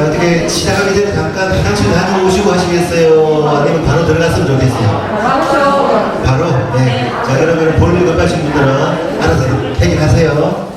자, 어떻게 시작하기 전에 잠깐 화장실 다녀오시고 하시겠어요? 아니면 바로 들어갔으면 좋겠어요? 바로? 네. 자, 그러면 볼일 급하신 분들은 알아서 퇴근하세요.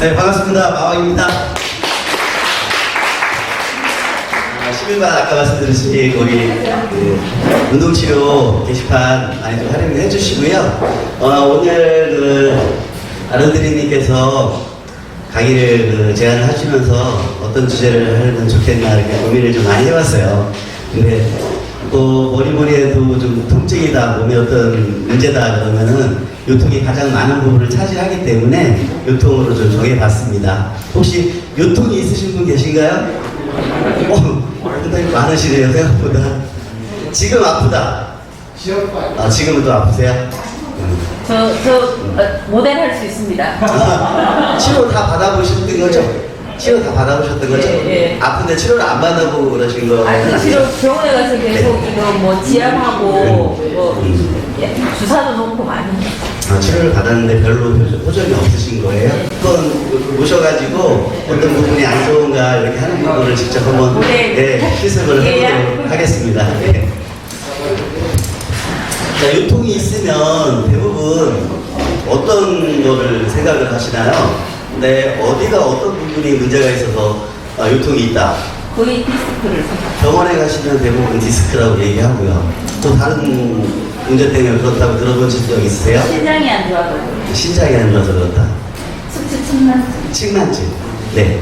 네, 반갑습니다. 마왕입니다. 아, 10일만 아까 말씀드렸듯이 거기 그 운동치료 게시판 많이 좀 활용해 주시고요. 어, 오늘 그 아르드리님께서 강의를 그 제안을 하시면서 어떤 주제를 하면 좋겠나 이렇게 고민을 좀 많이 해봤어요. 근데 또 뭐니 뭐니 해도 좀 통증이다, 몸에 어떤 문제다 그러면은 요통이 가장 많은 부분을 차지하기 때문에 요통으로 좀 정해봤습니다. 혹시 요통이 있으신 분 계신가요? 어, 상당히 많으시네요, 생각보다. 지금 아프다. 아, 지금은 또 아프세요? 음. 저, 저 어, 모델 할 수 있습니다. 아, 치료 다 받아보셨던 거죠? 치료 다 받아보셨던 거죠? 예, 예. 아픈데 치료를 안 받아보고 그러신 거. 아, 그 치료 병원에 가서 계속 이거 뭐 지압하고 뭐 예, 주사도 놓고 많이. 아, 치료를 받았는데 별로 호- 호전이 없으신 거예요? 한번 모셔가지고 어떤 부분이 안 좋은가 이렇게 하는 부분을 직접 한번 네. 네, 실습을 예. 해보도록 하겠습니다. 네. 자, 요통이 있으면 대부분 어떤 거를 생각을 하시나요? 네, 어디가 어떤 부분이 문제가 있어서 아, 요통이 있다. 거의 디스크를 생각. 병원에 가시면 대부분 디스크라고 얘기하고요. 또 다른 문제 때문에 그렇다고 들어본 적 있으세요? 신장이 안 좋아서 신장이 안 좋아서 그렇다. 숙취 침만. 층만증. 네.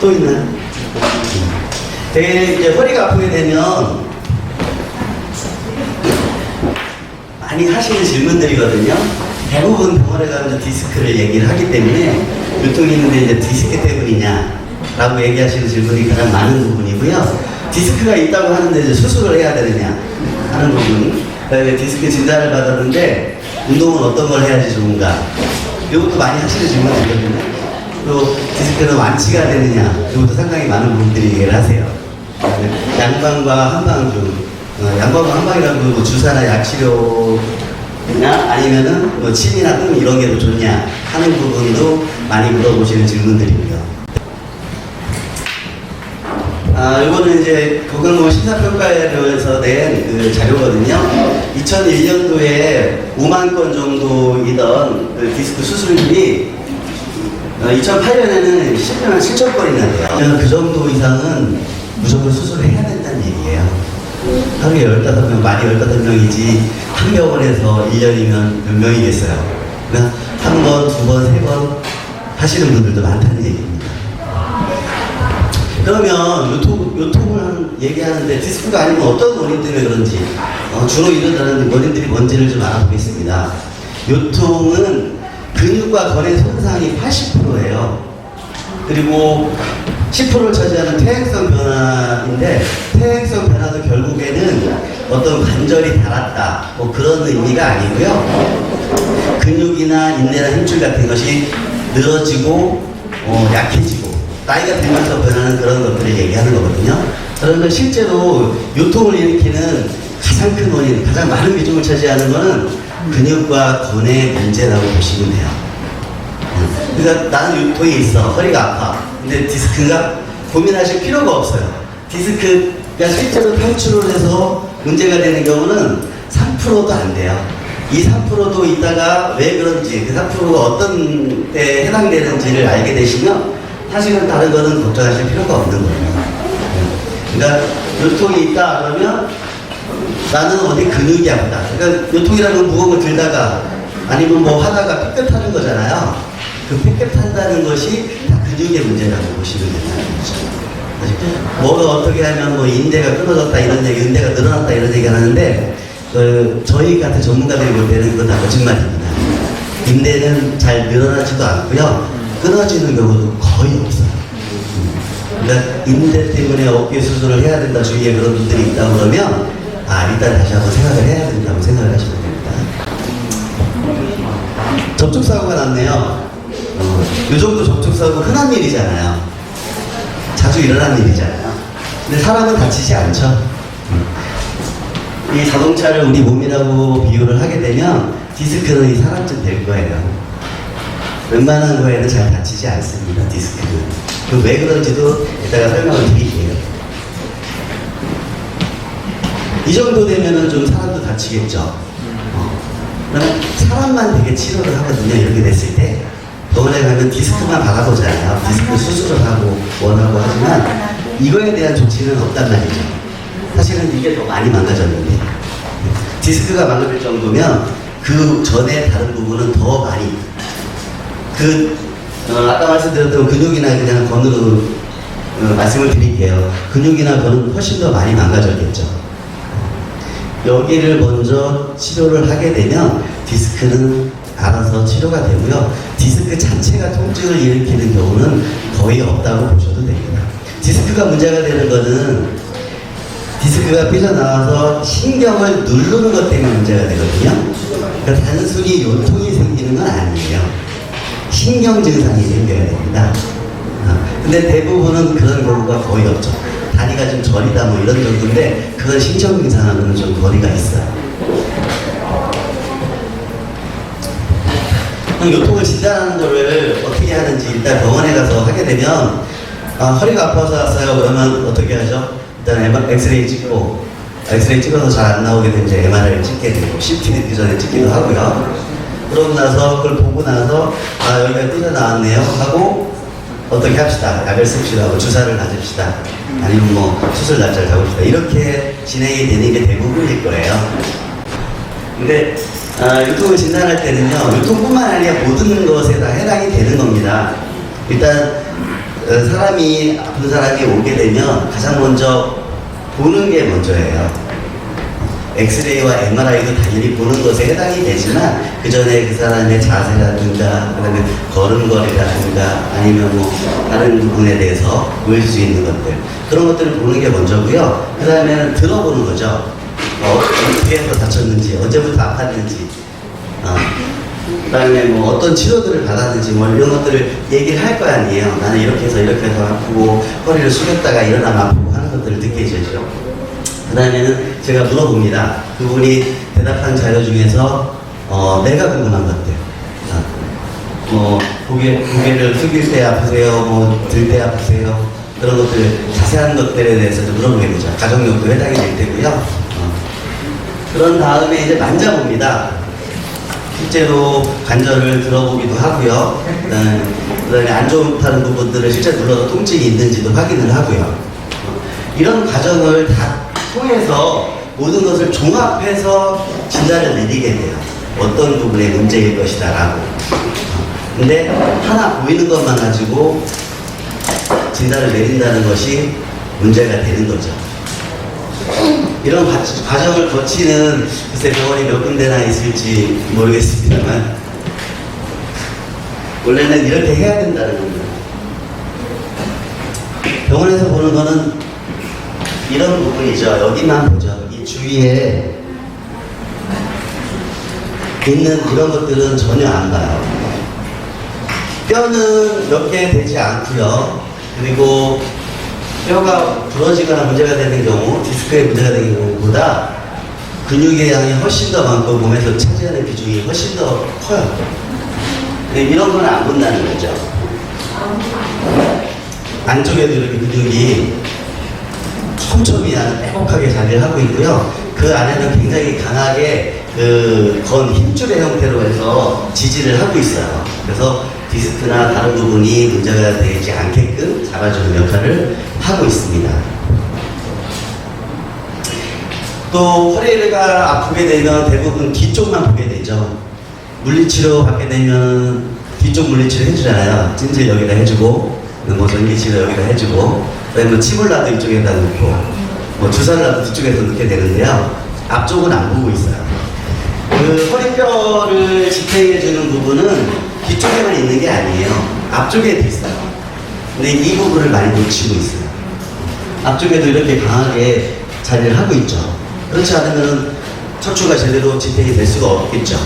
또 있나요? 음. 되게 이제 허리가 아프게 되면 많이 하시는 질문들이거든요. 대부분 병원에 가면 디스크를 얘기를 하기 때문에 요통이 있는데 이제 디스크 때문이냐 라고 얘기하시는 질문이 가장 많은 부분이고요. 디스크가 있다고 하는데 이제 수술을 해야 되느냐 하는 부분. 그다음에 디스크 진단을 받았는데 운동은 어떤 걸 해야지 좋은가. 이것도 많이 하시는 질문이거든요. 또 디스크는 완치가 되느냐. 이것도 상당히 많은 분들이 얘기를 하세요. 양방과 한방 중 어, 양방과 한방이라는 건뭐 주사나 약치료냐 아니면은 뭐 침이나 뜸 이런 게더 좋냐 하는 부분도 많이 물어보시는 질문들이고요. 아, 이거는 이제 건강보험 심사평가에서 낸 그 자료거든요. 2001년도에 5만 건 정도이던 그 디스크 수술률이 2008년에는 10년 7천 건이나 돼요. 그 정도 이상은 무조건 수술을 해야 된다는 얘기예요. 하루에 15명, 많이 15명이지 한 병원에서 1년이면 몇 명이겠어요. 그러니까 한 번, 두 번, 세 번 하시는 분들도 많다는 얘기입니다. 그러면 요통, 요통을 한- 얘기하는데 디스크가 아니면 어떤 원인 때문에 그런지 어, 주로 일어나는 원인들이 뭔지를 좀 알아보겠습니다. 요통은 근육과 건의 손상이 80%예요. 그리고 10%를 차지하는 퇴행성 변화인데 퇴행성 변화도 결국에는 어떤 관절이 닳았다 뭐 그런 의미가 아니고요. 근육이나 인내나 힘줄 같은 것이 늘어지고 어, 약해지고 나이가 들면서 변하는 그런 것들을 얘기하는 거거든요. 그러면 실제로 요통을 일으키는 가장 큰 원인, 가장 많은 비중을 차지하는 것은 근육과 건의 문제라고 보시면 돼요. 그러니까 나는 요통이 있어, 허리가 아파. 근데 디스크가 고민하실 필요가 없어요. 디스크가 실제로 탈출을 해서 문제가 되는 경우는 3%도 안 돼요. 이 3%도 있다가 왜 그런지, 그 3%가 어떤 때 해당되는지를 알게 되시면 사실은 다른 거는 걱정하실 필요가 없는 거예요. 그러니까 요통이 있다 그러면 나는 어디 근육이 아프다. 그러니까 요통이라는 건 무거운 걸 들다가 아니면 뭐 하다가 삐끗하는 거잖아요. 그 삐끗한다는 것이 다 근육의 문제라고 보시면 된다는 거죠. 뭐가 어떻게 하면 뭐 인대가 끊어졌다 이런 얘기, 인대가 늘어났다 이런 얘기 하는데 그 저희 같은 전문가들이 볼 때는 그건 다 거짓말입니다. 인대는 잘 늘어나지도 않고요. 끊어지는 경우도 거의 없어요. 그러니까 인대 때문에 어깨 수술을 해야 된다 주위에 그런 분들이 있다 그러면 아 일단 다시 한번 생각을 해야 된다고 생각을 하시면 됩니다. 접촉사고가 났네요. 어, 이 정도 접촉사고 흔한 일이잖아요. 자주 일어나는 일이잖아요. 근데 사람은 다치지 않죠. 음. 이 자동차를 우리 몸이라고 비유를 하게 되면 디스크는 이 사람쯤 될 거예요. 웬만한 거에는 잘 다치지 않습니다, 디스크는. 그왜 그런지도 이따가 설명을 드릴게요. 이 정도 되면은 좀 사람도 다치겠죠. 어. 사람만 되게 치료를 하거든요. 이렇게 됐을 때. 병원에 가면 디스크만 박아보잖아요. 디스크 수술을 하고 원하고 하지만 이거에 대한 조치는 없단 말이죠. 사실은 이게 더 많이 망가졌는데 디스크가 망가질 정도면 그 전에 다른 부분은 더 많이 그 어, 아까 말씀드렸던 근육이나 그냥 건으로 어, 말씀을 드릴게요. 근육이나 건은 훨씬 더 많이 망가졌겠죠. 여기를 먼저 치료를 하게 되면 디스크는 알아서 치료가 되고요. 디스크 자체가 통증을 일으키는 경우는 거의 없다고 보셔도 됩니다. 디스크가 문제가 되는 거는 디스크가 삐져나와서 신경을 누르는 것 때문에 문제가 되거든요. 그러니까 단순히 요통이 생기는 건 아니에요. 신경 증상이 생겨야 됩니다. 아, 근데 대부분은 그런 경우가 거의 없죠. 다리가 좀 저리다 뭐 이런 정도인데 그건 신경 증상하고는 좀 거리가 있어요. 그럼 요통을 진단하는 거를 어떻게 하는지 일단 병원에 가서 하게 되면 아, 허리가 아파서 왔어요. 그러면 어떻게 하죠? 일단 엑스레이 찍고 엑스레이 찍어서 잘 안 나오게 되면 이제 MRI를 찍게 되고 CT 듣기 전에 찍기도 하고요. 그러고 나서 그걸 보고 나서 아 여기가 삐져 나왔네요 하고 어떻게 합시다. 약을 씁시다. 뭐 주사를 맞읍시다. 아니면 뭐 수술 날짜를 잡읍시다. 이렇게 진행이 되는 게 대부분일 거예요. 근데 아, 유통을 진단할 때는요 유통뿐만 아니라 모든 것에 다 해당이 되는 겁니다. 일단 어, 사람이 아픈 사람이 오게 되면 가장 먼저 보는 게 먼저예요. 엑스레이와 MRI도 당연히 보는 것에 해당이 되지만 그 전에 그 사람의 자세라든가 그다음에 걸음걸이라든가 아니면 뭐 다른 부분에 대해서 보일 수 있는 것들 그런 것들을 보는 게 먼저고요. 그 다음에는 들어보는 거죠. 어, 해서 다쳤는지 언제부터 아팠는지 어, 그다음에 뭐 어떤 치료들을 받았는지 뭐 이런 것들을 얘기를 할 거 아니에요. 나는 이렇게 해서 이렇게 해서 아프고 허리를 숙였다가 일어나면 아프고 하는 것들을 되죠. 그다음에는 제가 물어봅니다. 그분이 대답한 자료 중에서 어, 내가 궁금한 것들. 어, 뭐 고개 고개를 숙일 때 아프세요, 뭐 들 때 아프세요. 그런 것들 자세한 것들에 대해서도 물어보게 되죠. 가족력도 해당이 될 테고요. 어. 그런 다음에 이제 만져봅니다. 실제로 관절을 들어보기도 하고요. 그 다음에, 그다음에 안 좋다는 부분들을 실제 눌러서 통증이 있는지도 확인을 하고요. 어, 이런 과정을 다 통해서 모든 것을 종합해서 진단을 내리게 돼요. 어떤 부분의 문제일 것이다라고. 어, 근데 하나 보이는 것만 가지고 진단을 내린다는 것이 문제가 되는 거죠. 이런 과- 과정을 거치는 글쎄 병원이 몇 군데나 있을지 모르겠습니다만 원래는 이렇게 해야 된다는 겁니다. 병원에서 보는 거는 이런 부분이죠. 여기만 보죠. 이 주위에 있는 이런 것들은 전혀 안 봐요. 뼈는 몇 개 되지 않고요. 그리고 뼈가 부러지거나 문제가 되는 경우, 디스크에 문제가 되는 경우보다 근육의 양이 훨씬 더 많고 몸에서 차지하는 비중이 훨씬 더 커요. 근데 이런 건 안 본다는 거죠. 안쪽에도 이렇게 근육이 촘촘히 빼곡하게 자리를 하고 있고요. 그 안에는 굉장히 강하게 그 건 힘줄의 형태로 해서 지지를 하고 있어요. 그래서 디스크나 다른 부분이 문제가 되지 않게끔 잡아주는 역할을 하고 있습니다. 또 허리가 아프게 되면 대부분 뒤쪽만 보게 되죠. 물리치료 받게 되면 뒤쪽 물리치료 해주잖아요. 찜질 여기다 해주고, 뭐 전기치료 여기다 해주고, 그다음에 뭐 침을 놔도 이쪽에다 놓고, 뭐 주사를 놔도 뒤쪽에서 넣게 되는데요. 앞쪽은 안 보고 있어요. 그 허리뼈를 지탱해주는 부분은 뒤쪽에만 있는 게 아니에요. 앞쪽에도 있어요. 근데 이 부분을 많이 놓치고 있어요. 앞쪽에도 이렇게 강하게 자리를 하고 있죠. 그렇지 않으면 척추가 제대로 지탱이 될 수가 없겠죠.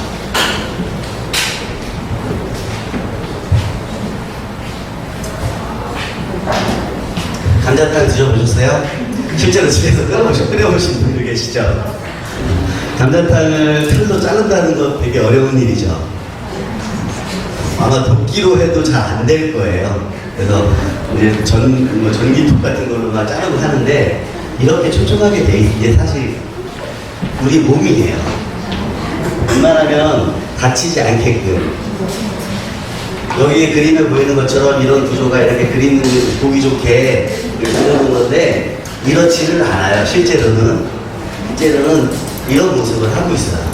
감자탕 드셔보셨어요? 실제로 집에서 끓여보신, 끓여보신 분들 계시죠? 감자탕을 틀로 자른다는 것 되게 어려운 일이죠. 아마 도끼로 해도 잘 안 될 거예요. 그래서 이제 전, 뭐 전기톱 같은 걸로만 자르고 하는데 이렇게 촘촘하게 돼 있는 게 사실 우리 몸이에요. 웬만하면 다치지 않게끔 여기 그림에 보이는 것처럼 이런 구조가 이렇게 그림 보기 좋게 그려놓은 건데 이렇지를 않아요. 실제로는 실제로는 이런 모습을 하고 있어요.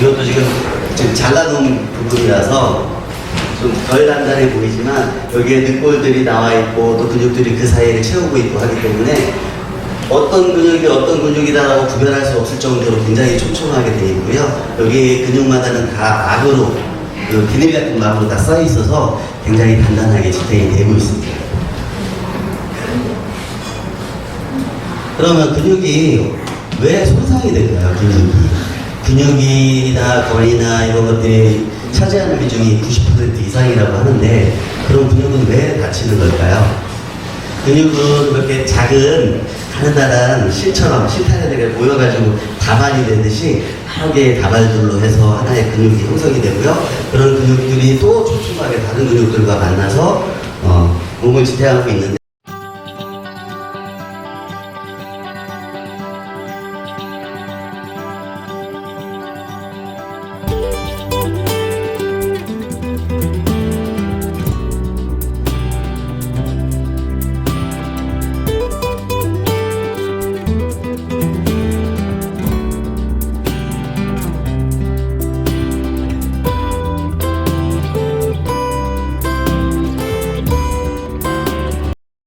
이것도 지금 지금 잘라놓은 부분이라서 좀 덜 단단해 보이지만 여기에 늑골들이 나와 있고 또 근육들이 그 사이를 채우고 있고 하기 때문에 어떤 근육이 어떤 근육이다라고 구별할 수 없을 정도로 굉장히 촘촘하게 되어 있고요. 여기 근육마다는 다 악으로 그 비닐 같은 막으로 다써 있어서 굉장히 단단하게 지탱이 되고 있습니다. 그러면 근육이 왜 손상이 될까요? 근육이 근육이나 거리나 이런 것들이 차지하는 비중이 90% 이상이라고 하는데 그럼 근육은 왜 다치는 걸까요? 근육은 이렇게 작은 가느다란 실처럼 실타래들이 모여가지고 다발이 되듯이 여러 개의 다발들로 해서 하나의 근육이 형성이 되고요. 그런 근육들이 또 촘촘하게 다른 근육들과 만나서 어, 몸을 지탱하고 있는데